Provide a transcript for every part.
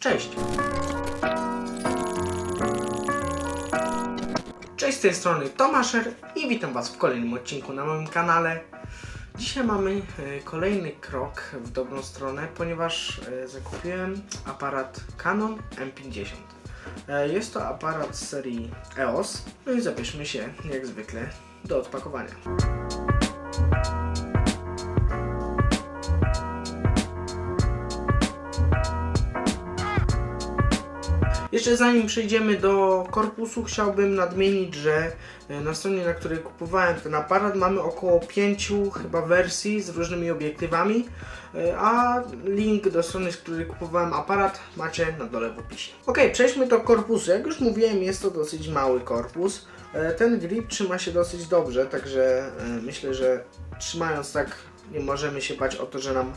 Cześć! Cześć z tej strony Tomaszer i witam Was w kolejnym odcinku na moim kanale. Dzisiaj mamy e, kolejny krok w dobrą stronę, ponieważ e, zakupiłem aparat Canon M50. E, Jest to aparat z serii EOS, no i zabierzmy się jak zwykle do odpakowania. Jeszcze zanim przejdziemy do korpusu, chciałbym nadmienić, że e, na stronie, na której kupowałem ten aparat, mamy około 5 chyba wersji z różnymi obiektywami, e, a link do strony, z której kupowałem aparat, macie na dole w opisie. Ok, przejdźmy do korpusu. Jak już mówiłem, jest to dosyć mały korpus. E, Ten grip trzyma się dosyć dobrze, także e, myślę, że trzymając tak nie możemy się bać o to, że nam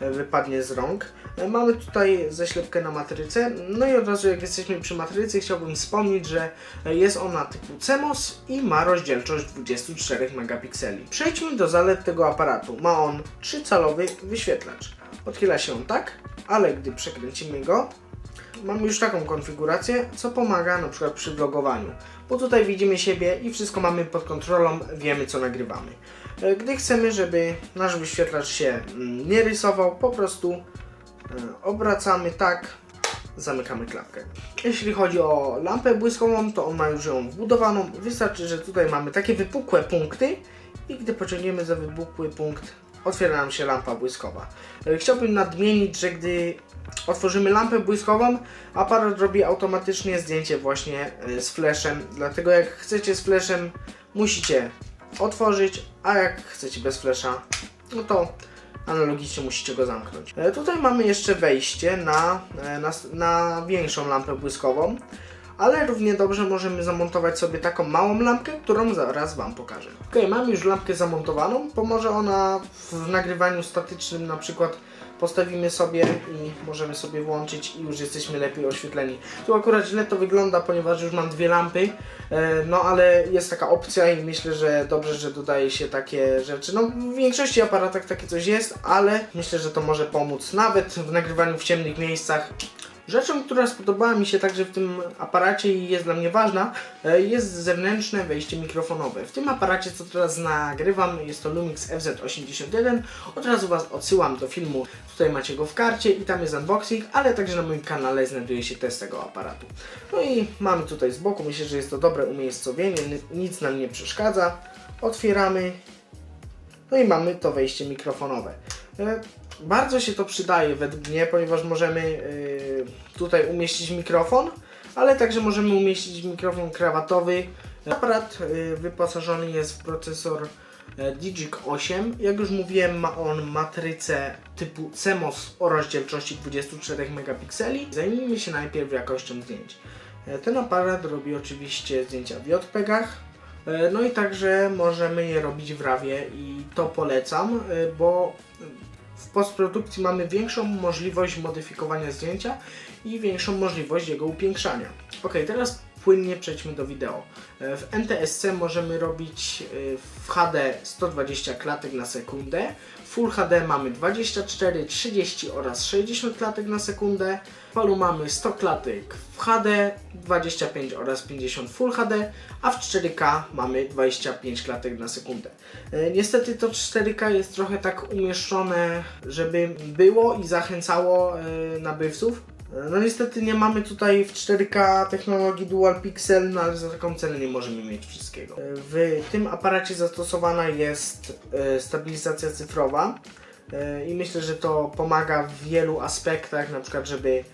e, wypadnie z rąk. Mamy tutaj zaślepkę na matryce, no i od razu jak jesteśmy przy matrycy chciałbym wspomnieć, że jest ona typu CMOS i ma rozdzielczość 24 megapikseli. Przejdźmy do zalet tego aparatu. Ma on 3-calowy wyświetlacz. Odchyla się on tak, ale gdy przekręcimy go, mamy już taką konfigurację, co pomaga na przykład przy vlogowaniu. Bo tutaj widzimy siebie i wszystko mamy pod kontrolą, wiemy co nagrywamy. E, Gdy chcemy, żeby nasz wyświetlacz się mm, nie rysował, po prostu e, obracamy tak, zamykamy klapkę. Jeśli chodzi o lampę błyskową, to on ma już ją wbudowaną. Wystarczy, że tutaj mamy takie wypukłe punkty i gdy pociągniemy za wypukły punkt, otwiera nam się lampa błyskowa. E, Chciałbym nadmienić, że gdy otworzymy lampę błyskową, aparat robi automatycznie zdjęcie właśnie e, z flashem. Dlatego jak chcecie z flashem, musicie otworzyć, a jak chcecie bez flasha, no to analogicznie musicie go zamknąć. E, tutaj mamy jeszcze wejście na, na, na większą lampę błyskową, ale równie dobrze możemy zamontować sobie taką małą lampkę, którą zaraz Wam pokażę. Ok, mamy już lampkę zamontowaną, pomoże ona w nagrywaniu statycznym na przykład postawimy sobie i możemy sobie włączyć i już jesteśmy lepiej oświetleni. Tu akurat źle to wygląda, ponieważ już mam dwie lampy, e, no ale jest taka opcja i myślę, że dobrze, że dodaje się takie rzeczy. No w większości aparatach takie coś jest, ale myślę, że to może pomóc nawet w nagrywaniu w ciemnych miejscach. Rzeczą, która spodobała mi się także w tym aparacie i jest dla mnie ważna, e, jest zewnętrzne wejście mikrofonowe. W tym aparacie, co teraz nagrywam, jest to Lumix FZ81. Od razu Was odsyłam do filmu, tutaj macie go w karcie i tam jest unboxing, ale także na moim kanale znajduje się test tego aparatu. No i mamy tutaj z boku, myślę, że jest to dobre umiejscowienie, ni- nic nam nie przeszkadza. Otwieramy, no i mamy to wejście mikrofonowe. Bardzo się to przydaje według mnie, ponieważ możemy e, tutaj umieścić mikrofon, ale także możemy umieścić mikrofon krawatowy. Aparat e, wyposażony jest w procesor e, Digic 8. Jak już mówiłem, ma on matrycę typu CMOS o rozdzielczości 24 megapikseli. Zajmijmy się najpierw jakością zdjęć. E, Ten aparat robi oczywiście zdjęcia w JPEGach, E, No i także możemy je robić w RAWie i to polecam, bo w postprodukcji mamy większą możliwość modyfikowania zdjęcia i większą możliwość jego upiększania. Ok, teraz płynnie przejdźmy do wideo. E, W NTSC możemy robić e, w HD 120 klatek na sekundę, Full HD mamy 24, 30 oraz 60 klatek na sekundę, w Palu mamy 100 klatek w HD, 25 oraz 50 Full HD, a w 4K mamy 25 klatek na sekundę. E, Niestety to 4K jest trochę tak umieszczone, żeby było i zachęcało e, nabywców. No niestety nie mamy tutaj w 4K technologii Dual Pixel, no ale za taką cenę nie możemy mieć wszystkiego. E, W tym aparacie zastosowana jest e, stabilizacja cyfrowa e, i myślę, że to pomaga w wielu aspektach, na przykład żeby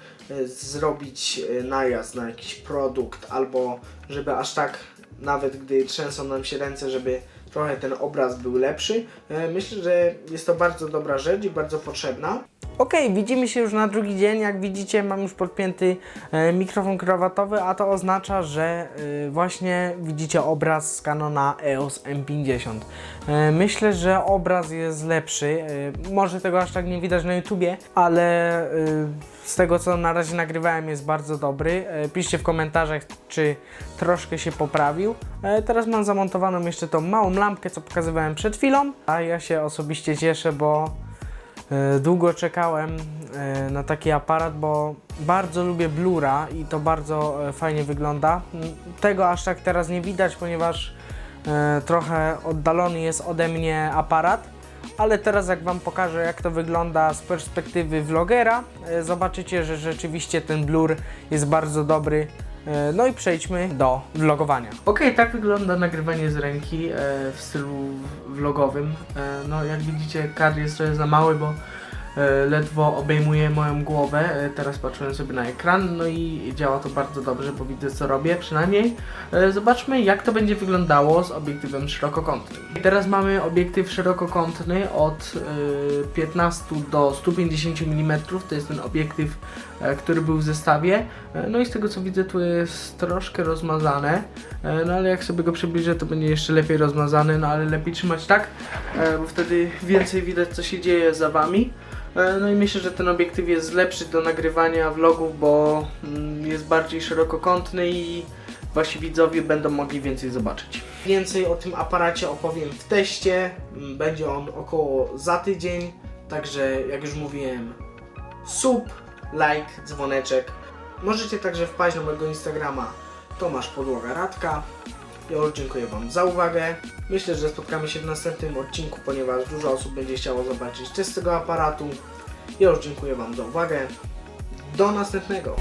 zrobić najazd na jakiś produkt albo żeby aż tak nawet gdy trzęsą nam się ręce, żeby trochę ten obraz był lepszy. E, Myślę, że jest to bardzo dobra rzecz i bardzo potrzebna. Ok, widzimy się już na drugi dzień. Jak widzicie, mam już podpięty e, mikrofon krawatowy, a to oznacza, że e, właśnie widzicie obraz z Canona EOS M50. E, myślę, że obraz jest lepszy. Może tego aż tak nie widać na YouTubie, ale z tego co na razie nagrywałem jest bardzo dobry. E, piszcie w komentarzach, czy troszkę się poprawił. E, teraz mam zamontowaną jeszcze tą małą lampkę, co pokazywałem przed chwilą, a ja się osobiście cieszę, bo E, Długo czekałem na taki aparat, bo bardzo lubię Blura i to bardzo fajnie wygląda. Tego aż tak teraz nie widać, ponieważ trochę oddalony jest ode mnie aparat. Ale teraz jak Wam pokażę jak to wygląda z perspektywy vlogera, e, zobaczycie, że rzeczywiście ten blur jest bardzo dobry. E, No i przejdźmy do vlogowania. Ok, tak wygląda nagrywanie z ręki e, w stylu vlogowym. No jak widzicie kadr jest trochę za mały, bo ledwo obejmuje moją głowę. E, Teraz patrzyłem sobie na ekran, no i działa to bardzo dobrze, bo widzę co robię przynajmniej. E, Zobaczmy jak to będzie wyglądało z obiektywem szerokokątnym. Teraz mamy obiektyw szerokokątny od e, 15 do 150 mm. To jest ten obiektyw, e, który był w zestawie. E, No i z tego co widzę tu jest troszkę rozmazane. E, No ale jak sobie go przybliżę to będzie jeszcze lepiej rozmazany, no ale lepiej trzymać tak, e, bo wtedy więcej widać co się dzieje za wami. E, No i myślę, że ten obiektyw jest lepszy do nagrywania vlogów, bo mm, jest bardziej szerokokątny i wasi widzowie będą mogli więcej zobaczyć. Więcej o tym aparacie opowiem w teście. Mm, Będzie on około za tydzień, także jak już mówiłem, sub, like, dzwoneczek. Możecie także wpaść na mojego Instagrama Tomasz Podłoga Radka. Ja już dziękuję Wam za uwagę. Myślę, że spotkamy się w następnym odcinku, ponieważ dużo osób będzie chciało zobaczyć test tego aparatu. Ja już dziękuję Wam za uwagę. Do następnego.